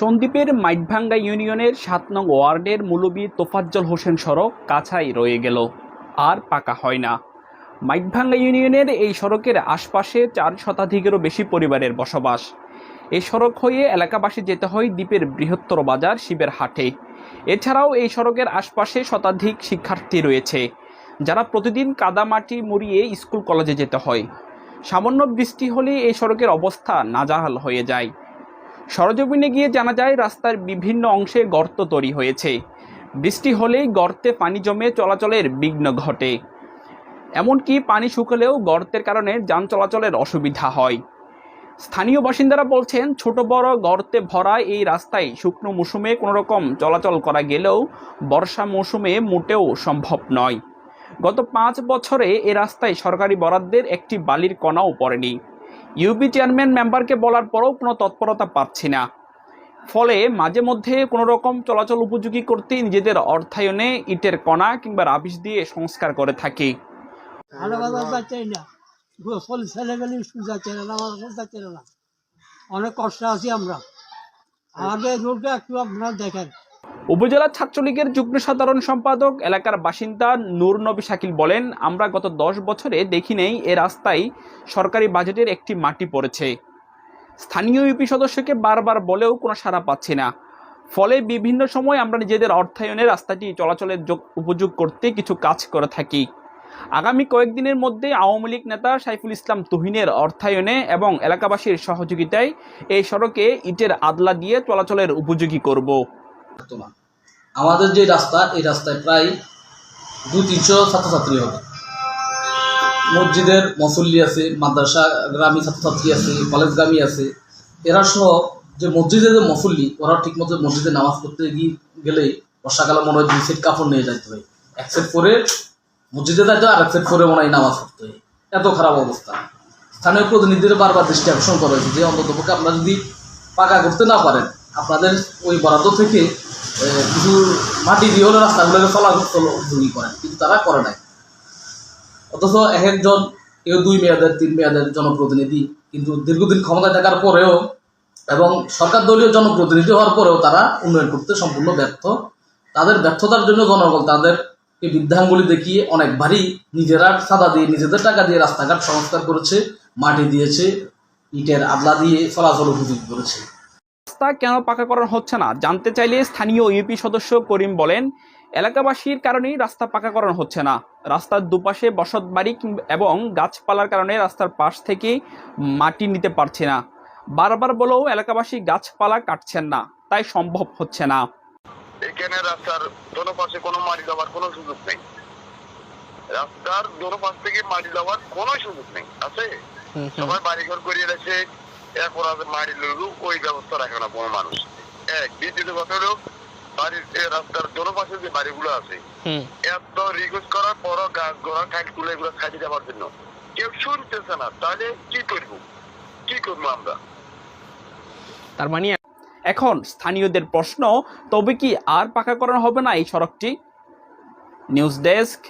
সন্দ্বীপের মাইটভাঙ্গা ইউনিয়নের সাত নং ওয়ার্ডের মুলবি তোফাজ্জল হোসেন সড়ক কাছাই রয়ে গেল। আর পাকা হয় না। মাইটভাঙ্গা ইউনিয়নের এই সড়কের আশপাশে চার শতাধিকেরও বেশি পরিবারের বসবাস। এই সড়ক হয়ে এলাকাবাসী যেতে হয় দ্বীপের বৃহত্তর বাজার শিবের হাটে। এছাড়াও এই সড়কের আশপাশে শতাধিক শিক্ষার্থী রয়েছে, যারা প্রতিদিন কাদামাটি মুড়িয়ে স্কুল কলেজে যেতে হয়। সামান্য বৃষ্টি হলে এই সড়কের অবস্থা নাজাহাল হয়ে যায়। সরজমিনে গিয়ে জানা যায়, রাস্তার বিভিন্ন অংশে গর্ত তৈরি হয়েছে। বৃষ্টি হলেই গর্তে পানি জমে চলাচলের বিঘ্ন ঘটে। এমনকি পানি শুকলেও গর্তের কারণে যান চলাচলের অসুবিধা হয়। স্থানীয় বাসিন্দারা বলছেন, ছোট বড় গর্তে ভরা এই রাস্তায় শুকনো মৌসুমে কোনো রকম চলাচল করা গেলেও বর্ষা মৌসুমে মোটেও সম্ভব নয়। গত পাঁচ বছরে এ রাস্তায় সরকারি বরাদ্দের একটি বালির কণাও পড়েনি। ইউপি চেয়ারম্যান মেম্বারকে বলার পরও কোনো তৎপরতা পাচ্ছি না। ফলে মাঝে মধ্যে কোনো রকম চলাচল উপযোগী করতে নিজেদের অর্থায়নে ইটের কণা কিংবা রাবিশ দিয়ে সংস্কার করে থাকি। অনেক কষ্ট আছি আমরা। আমাদের রোডটা একটু আপনারা দেখেন। উপজেলা ছাত্রলীগের যুগ্ম সাধারণ সম্পাদক এলাকার বাসিন্দা নূর নবী শাকিল বলেন, আমরা গত দশ বছরে দেখি নেই এ রাস্তায় সরকারি বাজেটের একটি মাটি পড়েছে। স্থানীয় ইউপি সদস্যকে বারবার বলেও কোনো সাড়া পাচ্ছি না। ফলে বিভিন্ন সময় আমরা নিজেদের অর্থায়নে রাস্তাটি চলাচলের যোগ, উপযোগ করতে কিছু কাজ করে থাকি। আগামী কয়েকদিনের মধ্যে আওয়ামী লীগ নেতা সাইফুল ইসলাম তুহিনের অর্থায়নে এবং এলাকাবাসীর সহযোগিতায় এই সড়কে ইটের আদলা দিয়ে চলাচলের উপযোগী করব। আমাদের যে রাস্তা, এই রাস্তায় প্রায় দু তিনশো ছাত্রছাত্রী হবে। মসজিদের মসল্লি আছে, মাদ্রাসা গ্রামী ছাত্রছাত্রী আছে কলেজগামী আছে। এরা সহ যে মসজিদের যে মসল্লি, ওরা ঠিকমতো মসজিদে নামাজ পড়তে গিয়ে গেলে বর্ষাকালে মনে হয় দুই সেট কাপড় নিয়ে যাইতে হয়। এক সেট পরে মসজিদে যাইতে হয়, আর এক সেট পরে মনে হয় নামাজ পড়তে হয়। এত খারাপ অবস্থা। স্থানীয় প্রতিনিধিদের বারবার দৃষ্টি আকর্ষণ করা হয়েছে যে অন্তত পক্ষে আপনারা যদি পাকা করতে না পারেন, আপনাদের ওই বরাদ্দ থেকে কিছু মাটি দিয়ে হলে রাস্তাগুলোকে চলাচল উপযোগী করেন, কিন্তু তারা করে নাই। অথচ এক একজন কেউ দুই মেয়াদের, তিন মেয়াদের জনপ্রতিনিধি, কিন্তু দীর্ঘদিন ক্ষমতায় থাকার পরেও এবং সরকার দলীয় জনপ্রতিনিধি হওয়ার পরেও তারা উন্নয়ন করতে সম্পূর্ণ ব্যর্থ। তাদের ব্যর্থতার জন্য জনগণ তাদের এই বৃদ্ধাঙ্গুলি দেখিয়ে অনেক ভারী নিজেরা সাদা দিয়ে নিজেদের টাকা দিয়ে রাস্তাঘাট সংস্কার করেছে, মাটি দিয়েছে, ইটের আদলা দিয়ে চলাচল উপযোগী করেছে। রাস্তা কেন পাকাকরণ হচ্ছে না? জানতে চাইলে স্থানীয় ইউপি সদস্য করিম বলেন এলাকাবাসীর কারণেই রাস্তা পাকাকরণ হচ্ছে না। রাস্তার দুপাশে বসত বাড়ি এবং গাছপালার কারণে রাস্তার পাশ থেকে মাটি নিতে পারছে না। বারবার বলেও এলাকাবাসী গাছপালা কাটছেন না তাই সম্ভব হচ্ছে না। এখানে রাস্তার দোনো পাশে কোনো মাটি দেওয়ার কোনো সুযোগ নেই। রাস্তার দোনো পাশ থেকে মাটি দেওয়ার কোনো সুযোগ নেই আছে? সবাই বাড়িঘর করিয়ে রেখেছে এরপর আছে মাটি লুলু ওই ব্যবস্থা রাখে না কোনো মানুষ। এক দ্বিতীয় কথা হলো বাড়ির রাস্তার দোনো পাশে যে বাড়িগুলো আছে এত রিকোয়েস্ট করার পরও গাছ গোড়া কাঠ তুলে এগুলো খাইতে যাওয়ার জন্য। কেউ শুনতেছে না তাহলে কি করব? কি করব আমরা? তার মানে এখন স্থানীয়দের প্রশ্ন তবে কি আর পাকাকরণ হবে না এই সড়কটি? News desk